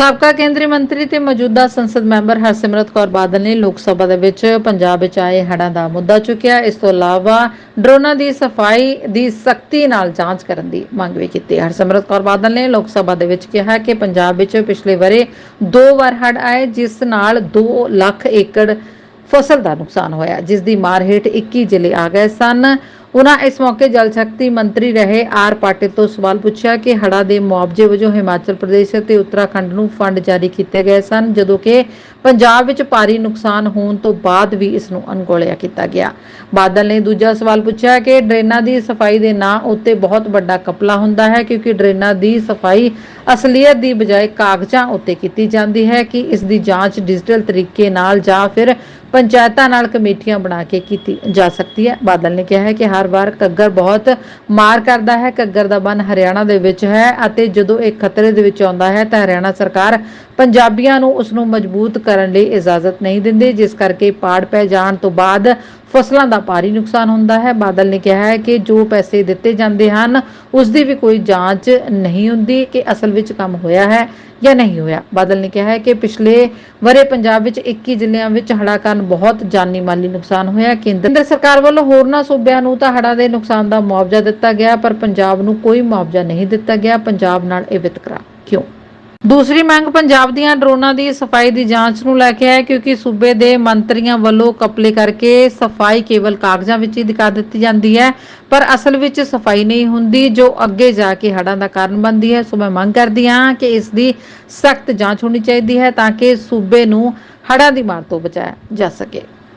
ਸਾਬਕਾ ਕੇਂਦਰੀ ਮੰਤਰੀ ਤੇ ਮੌਜੂਦਾ ਸੰਸਦ ਮੈਂਬਰ ਹਰਸਿਮਰਤ ਕੌਰ ਬਾਦਲ ਨੇ ਲੋਕ ਸਭਾ ਦੇ ਵਿੱਚ ਪੰਜਾਬ ਵਿੱਚ ਆਏ ਹੜ੍ਹਾਂ ਦਾ ਮੁੱਦਾ ਚੁੱਕਿਆ। ਇਸ ਤੋਂ ਇਲਾਵਾ ਡਰੋਨਾਂ ਦੀ ਸਫ਼ਾਈ ਦੀ ਸਖਤੀ ਨਾਲ ਜਾਂਚ ਕਰਨ ਦੀ ਮੰਗ ਵੀ ਕੀਤੀ। ਹਰਸਿਮਰਤ ਕੌਰ ਬਾਦਲ ਨੇ ਲੋਕ ਸਭਾ ਦੇ ਵਿੱਚ ਕਿਹਾ ਕਿ ਪੰਜਾਬ ਵਿੱਚ ਪਿਛਲੇ ਵਰੇ ਦੋ ਵਾਰ ਹੜ੍ਹ ਆਏ, ਜਿਸ ਨਾਲ 2 ਲੱਖ ਏਕੜ ਫਸਲ ਦਾ ਨੁਕਸਾਨ ਹੋਇਆ। ਜਿਸ ਦੀ ਮਾਰ ਹੇਠ 21 ਜ਼ਿਲ੍ਹੇ ਆ ਗਏ ਸਨ। ਉਹਨਾਂ ਇਸ ਮੌਕੇ ਜਲ ਸ਼ਕਤੀ ਮੰਤਰੀ ਰਹੇ ਆਰ ਪਾਟਿਲ ਤੋਂ ਸਵਾਲ ਪੁੱਛਿਆ ਕਿ ਹੜਾ ਦੇ ਮੁਆਵਜ਼ੇ ਵਜੋਂ ਹਿਮਾਚਲ ਪ੍ਰਦੇਸ਼ ਅਤੇ ਉੱਤਰਾਖੰਡ ਨੂੰ ਫੰਡ ਜਾਰੀ ਕੀਤੇ ਗਏ ਸਨ, ਜਦੋਂ ਕਿ ਪੰਜਾਬ ਵਿੱਚ ਭਾਰੀ ਨੁਕਸਾਨ ਹੋਣ ਤੋਂ ਬਾਅਦ ਵੀ ਇਸ ਨੂੰ ਅਣਗੌਲਿਆ ਕੀਤਾ ਗਿਆ। ਬਾਦਲ ਨੇ ਦੂਜਾ ਸਵਾਲ ਪੁੱਛਿਆ ਕਿ ਡਰੇਨਾਂ ਦੀ ਸਫ਼ਾਈ ਦੇ ਨਾਂ ਉੱਤੇ ਬਹੁਤ ਵੱਡਾ ਕਪਲਾ ਹੁੰਦਾ ਹੈ ਕਿਉਂਕਿ ਡਰੇਨਾਂ ਦੀ ਸਫ਼ਾਈ ਅਸਲੀਅਤ ਦੀ ਬਜਾਏ ਕਾਗਜ਼ਾਂ ਉੱਤੇ ਕੀਤੀ ਜਾਂਦੀ ਹੈ ਕਿ ਇਸ ਦੀ ਜਾਂਚ ਡਿਜੀਟਲ ਤਰੀਕੇ ਨਾਲ ਜਾਂ ਫਿਰ ਪੰਚਾਇਤਾਂ ਨਾਲ ਕਮੇਟੀਆਂ ਬਣਾ ਕੇ ਕੀਤੀ ਜਾ ਸਕਦੀ ਹੈ। ਬਾਦਲ ਨੇ ਕਿਹਾ ਹੈ ਕਿ ਹਰ ਵਾਰ ਘੱਗਰ ਬਹੁਤ ਮਾਰ ਕਰਦਾ ਹੈ। ਘੱਗਰ ਦਾ ਬੰਨ ਹਰਿਆਣਾ ਦੇ ਵਿੱਚ ਹੈ ਅਤੇ ਜਦੋਂ ਇਹ ਖਤਰੇ ਦੇ ਵਿੱਚ ਆਉਂਦਾ ਹੈ ਤਾਂ ਹਰਿਆਣਾ ਸਰਕਾਰ ਪੰਜਾਬੀਆਂ ਨੂੰ ਉਸ ਨੂੰ ਮਜ਼ਬੂਤ ਕਰਨ ਲਈ ਇਜਾਜ਼ਤ ਨਹੀਂ ਦਿੰਦੇ, ਜਿਸ ਕਰਕੇ ਪਾੜ ਪੈ ਜਾਣ ਤੋਂ ਬਾਅਦ ਫਸਲਾਂ ਦਾ ਭਾਰੀ ਨੁਕਸਾਨ ਹੁੰਦਾ ਹੈ। ਬਾਦਲ ਨੇ ਕਿਹਾ ਹੈ ਕਿ ਜੋ ਪੈਸੇ ਦਿੱਤੇ ਜਾਂਦੇ ਹਨ ਉਸ ਦੀ ਵੀ ਕੋਈ ਜਾਂਚ ਨਹੀਂ ਹੁੰਦੀ ਕਿ ਅਸਲ ਵਿੱਚ ਕੰਮ ਹੋਇਆ ਹੈ ਜਾਂ ਨਹੀਂ ਹੋਇਆ। ਬਾਦਲ ਨੇ ਕਿਹਾ ਹੈ ਕਿ ਪਿਛਲੇ ਵਰੇ ਪੰਜਾਬ ਵਿੱਚ 21 ਜ਼ਿਲ੍ਹਿਆਂ ਵਿੱਚ ਹੜ੍ਹਾਂ ਕਾਰਨ ਬਹੁਤ ਜਾਨੀ ਮਾਲੀ ਨੁਕਸਾਨ ਹੋਇਆ। ਕੇਂਦਰ ਸਰਕਾਰ ਵੱਲੋਂ ਹੋਰਨਾਂ ਸੂਬਿਆਂ ਨੂੰ ਤਾਂ ਹੜ੍ਹਾਂ ਦੇ ਨੁਕਸਾਨ ਦਾ ਮੁਆਵਜ਼ਾ ਦਿੱਤਾ ਗਿਆ, ਪਰ ਪੰਜਾਬ ਨੂੰ ਕੋਈ ਮੁਆਵਜ਼ਾ ਨਹੀਂ ਦਿੱਤਾ ਗਿਆ। ਪੰਜਾਬ ਨਾਲ ਇਹ ਵਿਤਕਰਾ ਕਿਉਂ? ਦੂਸਰੀ ਮੰਗ ਪੰਜਾਬ ਦੀਆਂ ਡਰੋਨਾਂ ਦੀ ਸਫ਼ਾਈ ਦੀ ਜਾਂਚ ਨੂੰ ਲੈ ਕੇ ਹੈ ਕਿਉਂਕਿ ਸੂਬੇ ਦੇ ਮੰਤਰੀਆਂ ਵੱਲੋਂ ਕਪਲੇ ਕਰਕੇ ਸਫ਼ਾਈ ਕੇਵਲ ਕਾਗਜ਼ਾਂ ਵਿੱਚ ਹੀ ਦਿਖਾ ਦਿੱਤੀ ਜਾਂਦੀ ਹੈ, ਪਰ ਅਸਲ ਵਿੱਚ ਸਫ਼ਾਈ ਨਹੀਂ ਹੁੰਦੀ, ਜੋ ਅੱਗੇ ਜਾ ਕੇ ਹੜ੍ਹਾਂ ਦਾ ਕਾਰਨ ਬਣਦੀ ਹੈ। ਸੋ ਮੈਂ ਮੰਗ ਕਰਦੀ ਹਾਂ ਕਿ ਇਸ ਦੀ ਸਖਤ ਜਾਂਚ ਹੋਣੀ ਚਾਹੀਦੀ ਹੈ, ਤਾਂ ਕਿ ਸੂਬੇ ਨੂੰ ਹੜ੍ਹਾਂ ਦੀ ਮਾਰ ਤੋਂ ਬਚਾਇਆ ਜਾ ਸਕੇ।